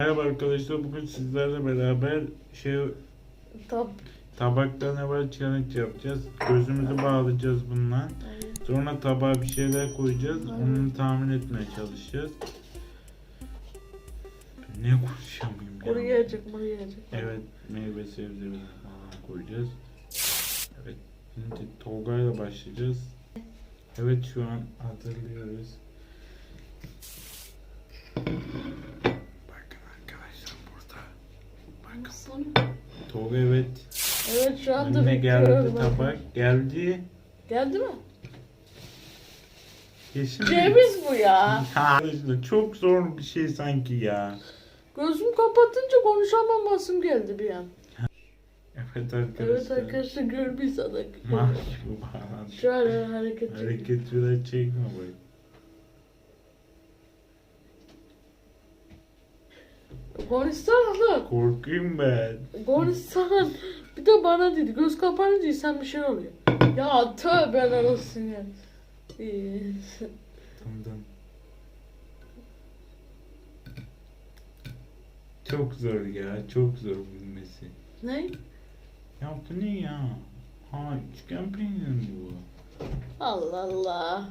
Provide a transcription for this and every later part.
Merhaba arkadaşlar bugün sizlerle beraber şey Tab tabakta ne var challenge yapacağız. Gözümüzü bağlayacağız bununla. Sonra tabağa bir şeyler koyacağız. Onu tahmin etmeye çalışacağız. Ne konuşamıyorum ya. Yiyecek, kuru yiyecek. Evet meyve sebze falan koyacağız. Evet şimdi Tolga ile başlayacağız. Evet şu an hazırlıyoruz. Bakın arkadaşlar burada. Bakın. Tolga evet. Evet şu anda Önüne geldi bekliyorum. tabak. Geldi. Geldi mi? Yeşil. Ceviz bu ya. Arkadaşlar çok zor bir şey sanki ya. Gözüm kapatınca konuşamamasım geldi bir an. Evet arkadaşlar. Evet arkadaşlar sana. Mahcup bağlandı. Şöyle hareket çekin. Hareket bile çekme bak. Konuşsana. Korkayım ben. Konuşsana. Bir de bana dedi. Göz kapanınca sen bir şey oluyor. Ya tövbeler olsun ya. İyi. Tanıdım. Çok zor ya. Çok zor bilmesi. ne? Ya bu ne ya? Ha üçgen peynir mi bu? Allah Allah.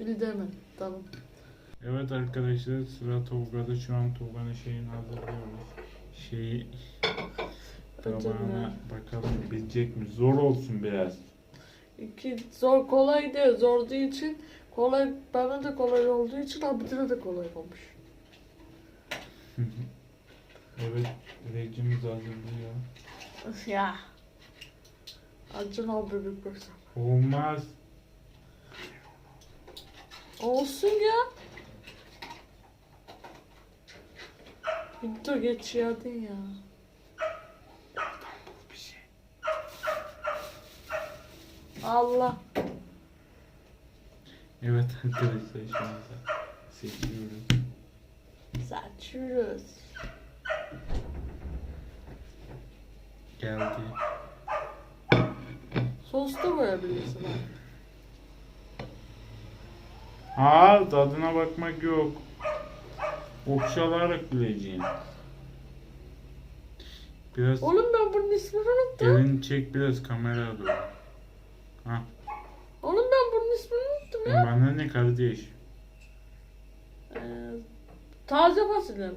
Bildi mi? Tamam. Evet arkadaşlar sıra Tolga'da. Şu an Tolga'nın şeyini hazırlıyoruz. Şeyi tabağına bakalım bilecek mi? Zor olsun biraz. İki zor kolay değil. Zor olduğu için kolay bana da kolay olduğu için abidine de kolay olmuş. Evet rejimiz hazırlıyor. ya. Acın al bebek baksana. Olmaz. Olsun ya. Dur geç yadın ya. Bir şey. Allah. Evet arkadaşlar şu anda seçiyoruz. Saçıyoruz. Geldi. Sos da koyabilirsin ha. Ha tadına bakmak yok. Okşalayarak bileceğin. Biraz Oğlum ben bunun ismini unuttum. elini çek biraz kameraya doğru. Ha. Oğlum ben bunun ismini unuttum ya. Bana ne kardeş? Ee, taze fasulye mi?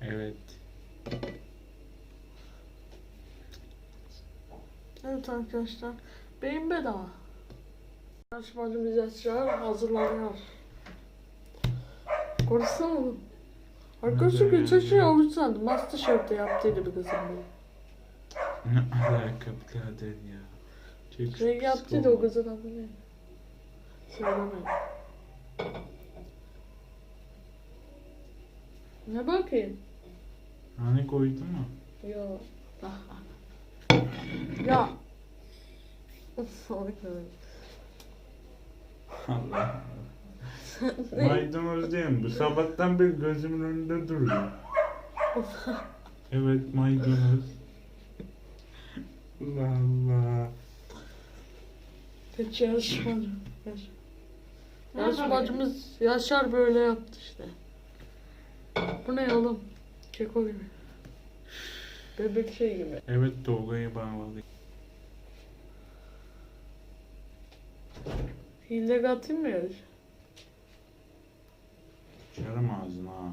Evet. Evet arkadaşlar. Beyin bedava. Yarışmacımız Esra hazırlanıyor. Konuşsana oğlum. Arkadaşlar geçen şey avuç sandım. Masterchef'te yaptıydı bir kızım benim. Ne alaka birader ya. Şey şu yaptıydı o kızın adı ne? Söylemeyin. Ne bakayım? Hani koydu mu? Yo. ya. Salak Allah. Maydanoz mi? Bu sabahtan beri gözümün önünde duruyor. Evet maydanoz. Allah Allah. Peki yarışmacı. Yarışmacımız Yaşar böyle yaptı işte. Bu ne oğlum? Keko gibi. Bebek şey gibi. Evet Tolga'yı bağladık. Hile katayım mı yarış? Çarım ağzına.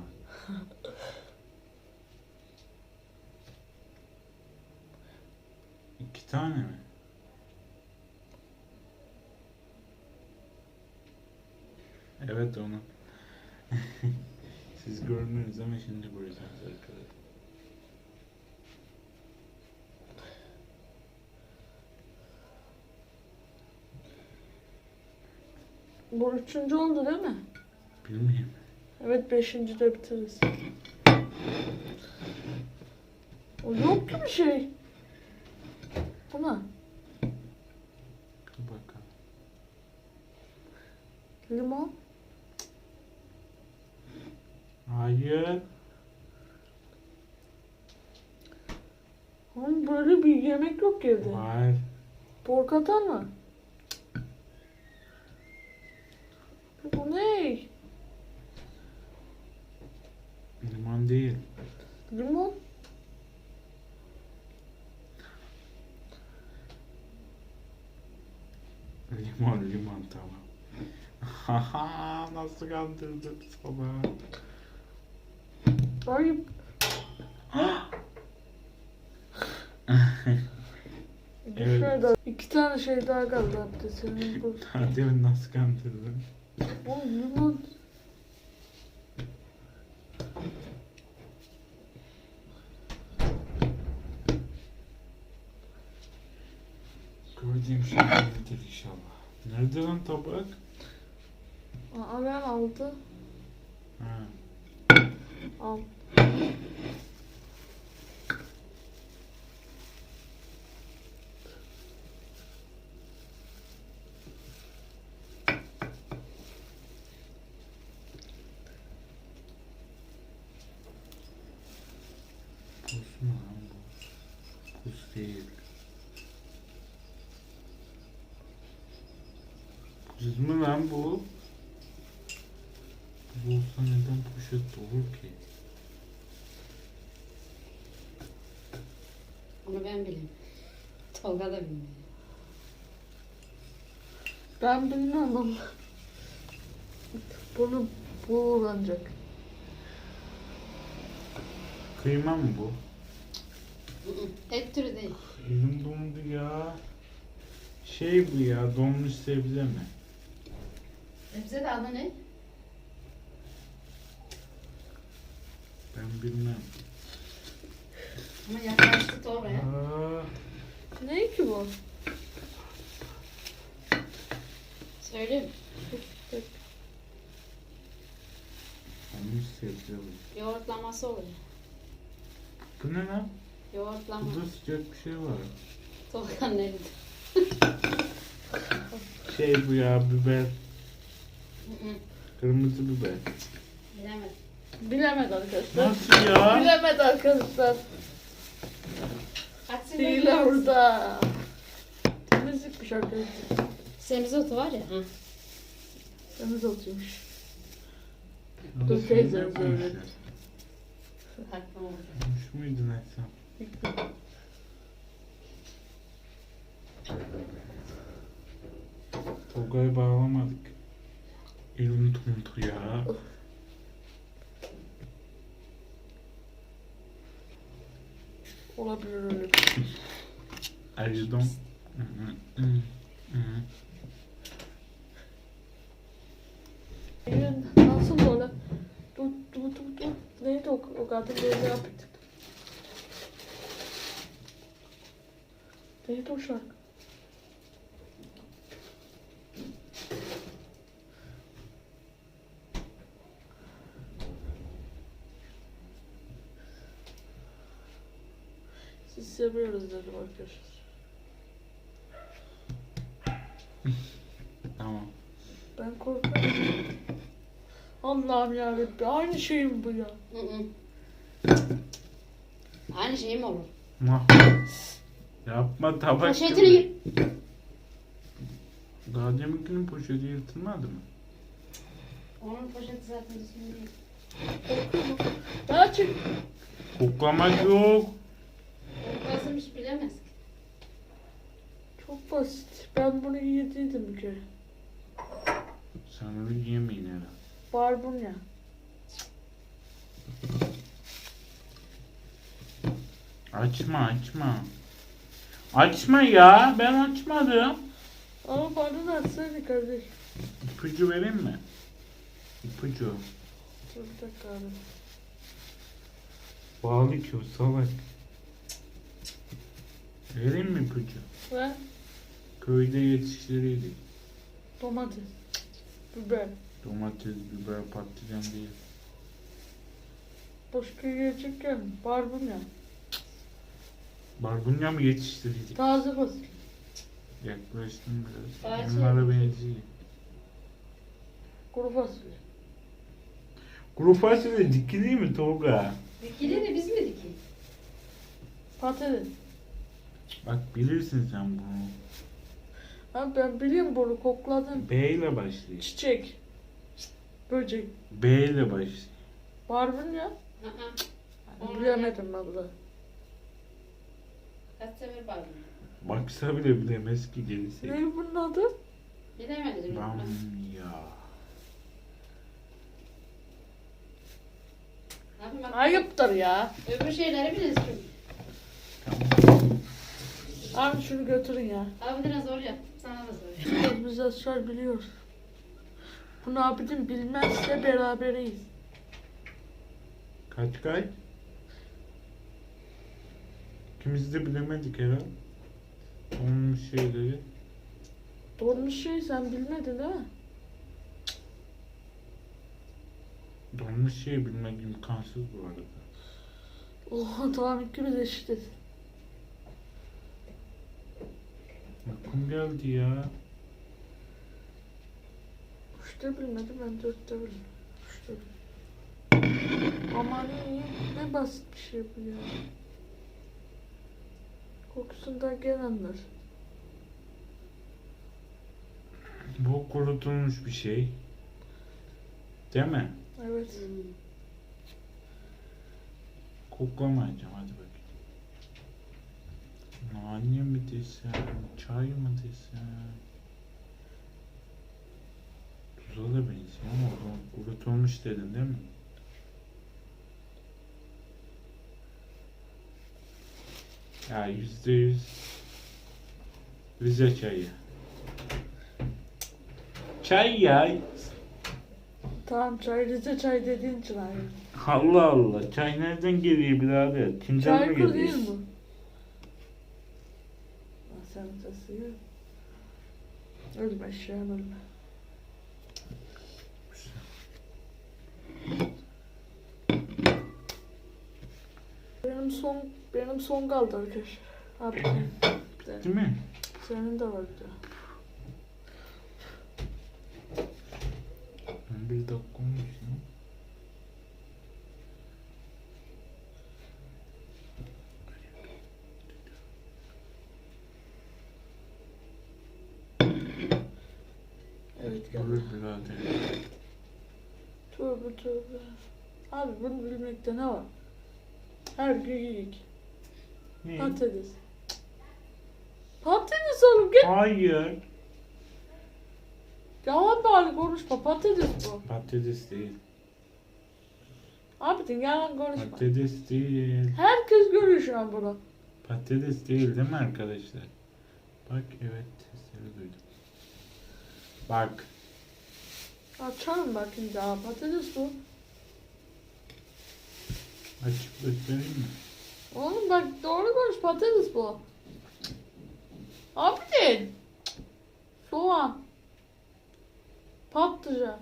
İki tane mi? Evet onu. Siz görmüyorsunuz ama şimdi göreceksiniz arkadaşlar. Bu üçüncü oldu değil mi? Bilmiyorum. Evet beşinci de bitiririz. O yok ki bir şey. Bu ne? Dur bakalım. Limon. Hayır. Oğlum böyle bir yemek yok evde. Var. Portakal mı? Bu ne? Limon değil. Limon. Limon limon tamam. Haha nasıl kandırdım sana. Ay Evet. Şurada iki tane şey daha kaldı hatta senin bu. Daha demin nasıl kandırdın? Oğlum limon. Gördüğüm şey değildir inşallah. Nerede lan tabak? Aa ben aldı. Ha. Al. Buz mu lan bu? Buz değil. Lan bu? Buz olsa neden poşet olur ki? Onu ben bileyim. Tolga da bilmiyor. Ben bilmem ama. Bunu bu ancak. Kıyma mı bu? Et türü değil. Elim dondu ya. Şey bu ya donmuş sebze mi? Sebze de adı ne? Ben bilmem. Ama yaklaştı Tolga'ya. Aa, Ne ki bu? Söyleyeyim. donmuş sebze bu. Yoğurtlaması oluyor. Bu ne lan? Yoğurtlama. Burada sıcak bir şey var. Tolga'nın elinde. Şey bu ya biber. Hı hı. Kırmızı biber. Bilemedim. Bilemedi arkadaşlar. Nasıl ya? Bilemedi arkadaşlar. Kaçsın Hile bakayım. burada. Temizlikmiş arkadaşlar. Semizotu var ya. Hı. Nasıl Dur, teyze ya? Takma oldu. Olmuş muydu neyse? Tolga'yı bağlamadık. Elim dondu ya. Olabilir öyle bir şey. Hı. Yürüyün, Nasıl böyle? Dur dur dur dur. Neydi o, o kadın böyle yaptık. Neydi o şarkı? Seviyoruz dedim arkadaşlar. Tamam. Ben korkarım. Allah'ım yarabbim aynı şey mi bu ya? Hı hı. Aynı şey mi olur? Mah. Yapma tabak Poşetini gibi. yırt. Daha deminkinin poşeti yırtılmadı mı? Onun poşeti zaten düzgün değil. Gerçek. Koklamak yok. Hiç bilemez ki. Çok basit. Ben bunu yediydim bir kere. Sen öyle yemeyin herhalde. Barbunya. Açma açma. Açma ya ben açmadım. Ama bana açsaydı kardeş. İpucu vereyim mi? İpucu. Dur bir dakika abi. Bağlı ki salak. Vereyim mi ipucu? Ve Köyde yetiştirirdik. domates. Biber. Domates, biber, patlıcan değil. Başka yiyecekken barbunya. Barbunya mı yetiştirirdik? Taze fasulye. Yaklaştım biraz. Bahçe. Onlara benziyor. Kuru fasulye. Kuru fasulye dikili mi Tolga? Dikili de biz mi dikili? Patates. Bak bilirsin sen bunu. Ha ben biliyorum bunu kokladım. B ile başlıyor. Çiçek. Böcek. B ile başlıyor. Barbun ya. Aa, Onu Bilemedim abla. Kaç sefer bağırdım. Baksa bile bilemez ki gerisi. Ne bunun adı? Bilemedim. Bamya. Abi bak. Ayıptır ya. Öbür şeyleri bilirsin. Tamam. Abi şunu götürün ya. Abi biraz zor yap. Sana da zor yap. Biz Yaşar biliyoruz. Bunu abicim bilmezse beraberiz. Kaç kaç? İkimiz de bilemedik herhalde. Onun şeyleri. Donmuş şey sen bilmedin değil mi? Donmuş şey bilmek imkansız bu arada. Oha tamam ikimiz eşitiz. Uykum geldi ya. Üçte bilmedi ben dörtte bildim. Üçte bildim. Aman iyi. Ne basit bir şey bu ya. Kokusundan gelenler. Bu kurutulmuş bir şey. Değil mi? Evet. Koklamayacağım hadi bakayım. Nane mi desem, çay mı desem? Tuza da benziyor ama o zaman kurutulmuş dedin değil mi? Ya yüzde yüz Rize çayı. Çay ya. Tamam çay Rize çay dediğin ayrı. Allah Allah. Çay nereden geliyor birader? Kimden mi Çaykur geliyor? değil bu. Sesi yok. Ölme aşağı ölme. Benim son benim son kaldı arkadaşlar. Abi Değil mi? senin de var bir de. 11 dakika olmuş ya. Evet Olur geldi. birader. Tövbe tövbe. Abi bunu bilmekte ne var? Her gün yiyik. Ne? Patates. Patates oğlum gel. Hayır. Yalan bari konuşma. Patates bu. Patates değil. Abi din yalan konuşma. Patates değil. Herkes görüyor şu an bunu. Patates değil değil mi arkadaşlar? Bak evet sesleri duydum. Bak. Açarım bakayım daha. Patates bu. Açıp göstereyim mi? Oğlum bak doğru konuş patates bu. Abi din. Soğan. Patlıcan.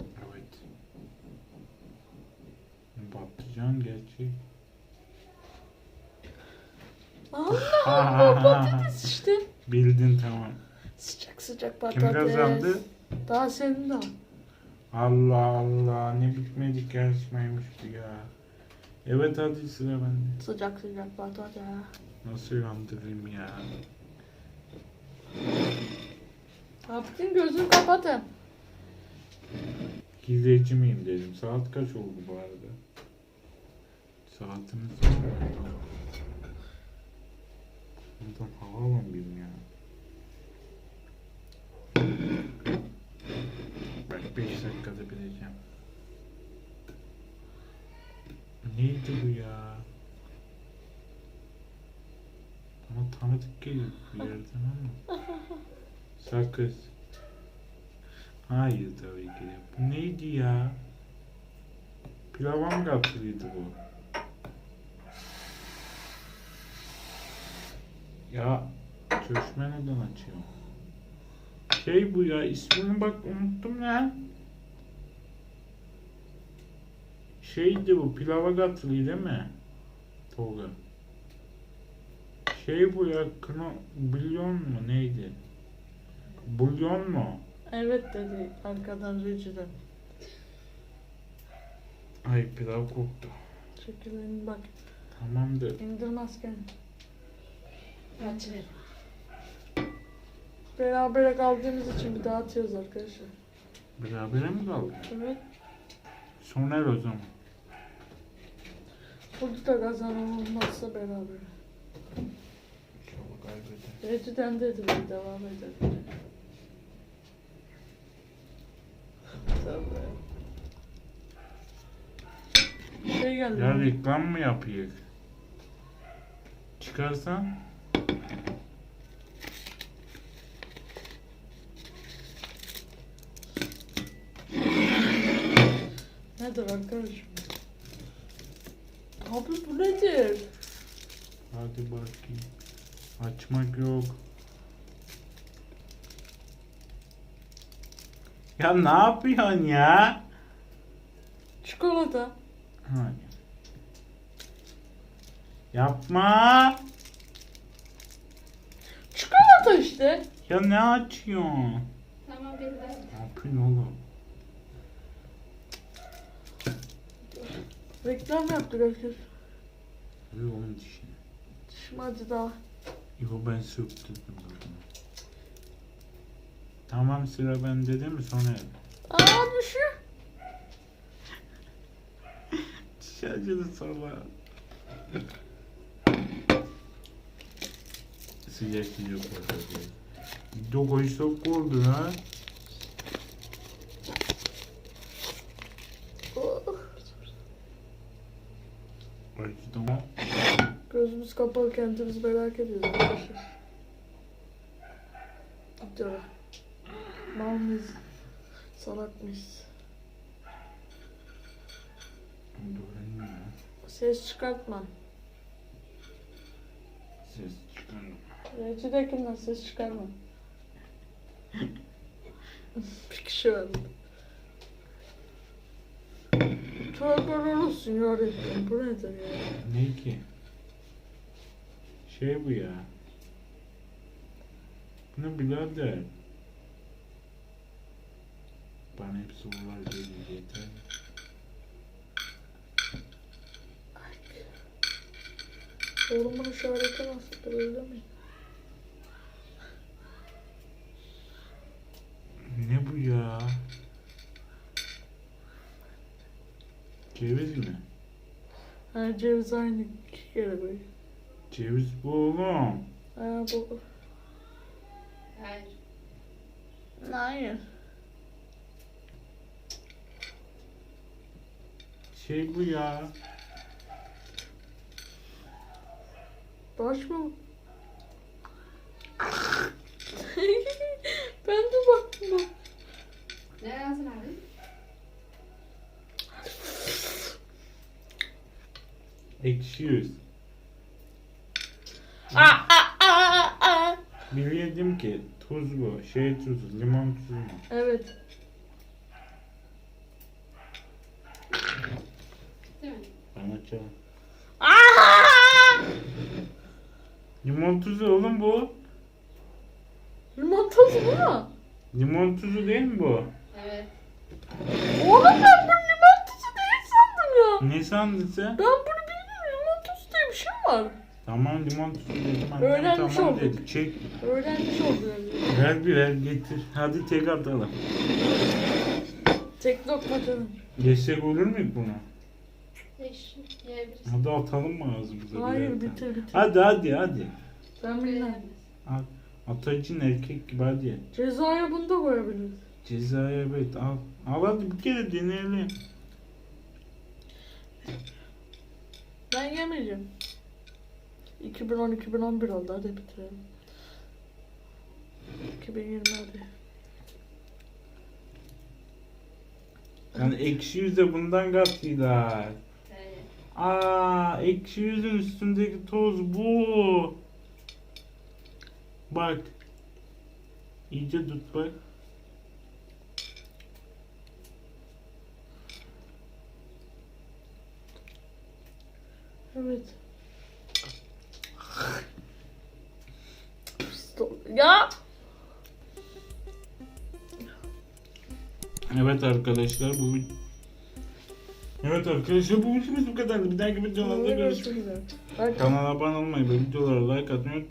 Evet. Patlıcan gerçek. Allah patates işte. Bildin tamam. Sıcak sıcak Kim patates. kazandı? Daha senin de. Allah Allah ne bitmedik yarışmaymış bu ya. Evet hadi sıra bende. Sıcak sıcak patates. Nasıl yandırayım ya? Abidin gözünü kapatın. Gizleyici miyim dedim. Saat kaç oldu bu arada? Saatimiz. Buradan hava alamayayım ya. Bak 5 dakikada bileceğim. Neydi bu ya? Bana tanıdık geliyor bir yerden ama. Sakız. Hayır tabii ki de. Bu neydi ya? Pilava mı katlıydı bu? Ya çöşme neden açıyor? Şey bu ya ismini bak unuttum ya. Şeydi bu pilava katlıydı değil mi? Tolga. Şey bu ya kno bilyon mu neydi? Bulyon mu? Evet dedi arkadan rejiden. Ay pilav koktu. Şekillerini bak. Tamamdır. İndir maskeni. Aç ver. Berabere kaldığımız için bir daha atıyoruz arkadaşlar. Berabere mi kaldık? Evet. Soner o zaman. Burada da kazanan olmazsa beraber. İnşallah kaybeder. Dedi ben devam edelim. Tabii. Şey geldi. Ya reklam mı yapıyor? Çıkarsan Nedir arkadaşım? Abi bu nedir? hadi bakayım. Açmak yok. Ya ne yapıyorsun ya? Çikolata. Hayır. Yapma. Çikolata işte. Ya ne açıyorsun? Tamam bir. Ne yapıyorsun oğlum? Reklam yaptık herkes. Abi oğlum dişini. Dişim acı daha. Yo ben söktürdüm zaten. Tamam sıra bende değil mi Soner? Aa düşüyor. Diş acıdı sonra. Sıcak sıcak orada. Dokoy sok oldu ha. Oh. Acıdı ama. Gözümüz kapalı kendimiz merak ediyoruz arkadaşlar. Gidiyorlar. Mal mıyız? Salak mıyız? Ya. Ses çıkartma. Ses çıkarım. Reçetekinden ses çıkarma. Bir kişi öldü. Tövbe olsun yarabbim. Bu nedir ya? Ne ki? Şey bu ya. Ne birader? Bana hep sorular geliyor yeter. Oğlum bunu işareti nasıl öyle mi? Ne bu ya? Ceviz mi? Ha ceviz aynı iki kere koy. Ceviz bu oğlum. Ha bu. Hayır. Hayır. Şey bu ya. Baş mı? ben de baktım bak. Ne lazım abi? Ekşi yüz. Aa, aa, aa, aa. Biliyordum ki tuz bu. Şey tuzu, limon tuzu mu? Evet. Bana çal. Limon tuzu oğlum bu. Limon tozu bu mu? Limon tuzu değil mi bu? Evet. Oğlum ben bu limon tuzu değil sandım ya. Ne sandın sen? Ben bunu bilmiyorum. Limon tuzu diye bir şey var. Tamam limon tuzu dedim. annem Öğrenmiş tamam olduk. dedi. Çek. Öğrenmiş oldu yani. Ver bir ver getir. Hadi tek atalım. Tek lokma canım. Yesek olur mu buna? Eş. Yiyebilirsin. Hadi atalım mı ağzımıza? Hayır birer tane? bitir bitir. Hadi hadi hadi. Ben bilmem. Al. Atacın erkek gibi hadi. Cezaya bunu da koyabiliriz. Cezaya evet al. Al hadi bir kere deneyelim. Ben yemeyeceğim. 2010-2011 oldu hadi bitirelim. 2020 hadi. Yani ekşi yüze bundan kattılar. Aa, ekşi yüzün üstündeki toz bu. Bak. İyice tut bak. Evet. Ya! Evet arkadaşlar bu Evet arkadaşlar bu videomuz bu kadardı. Bir dahaki videolarda görüşmek üzere. Kanala abone olmayı ve videolara like atmayı unutmayın.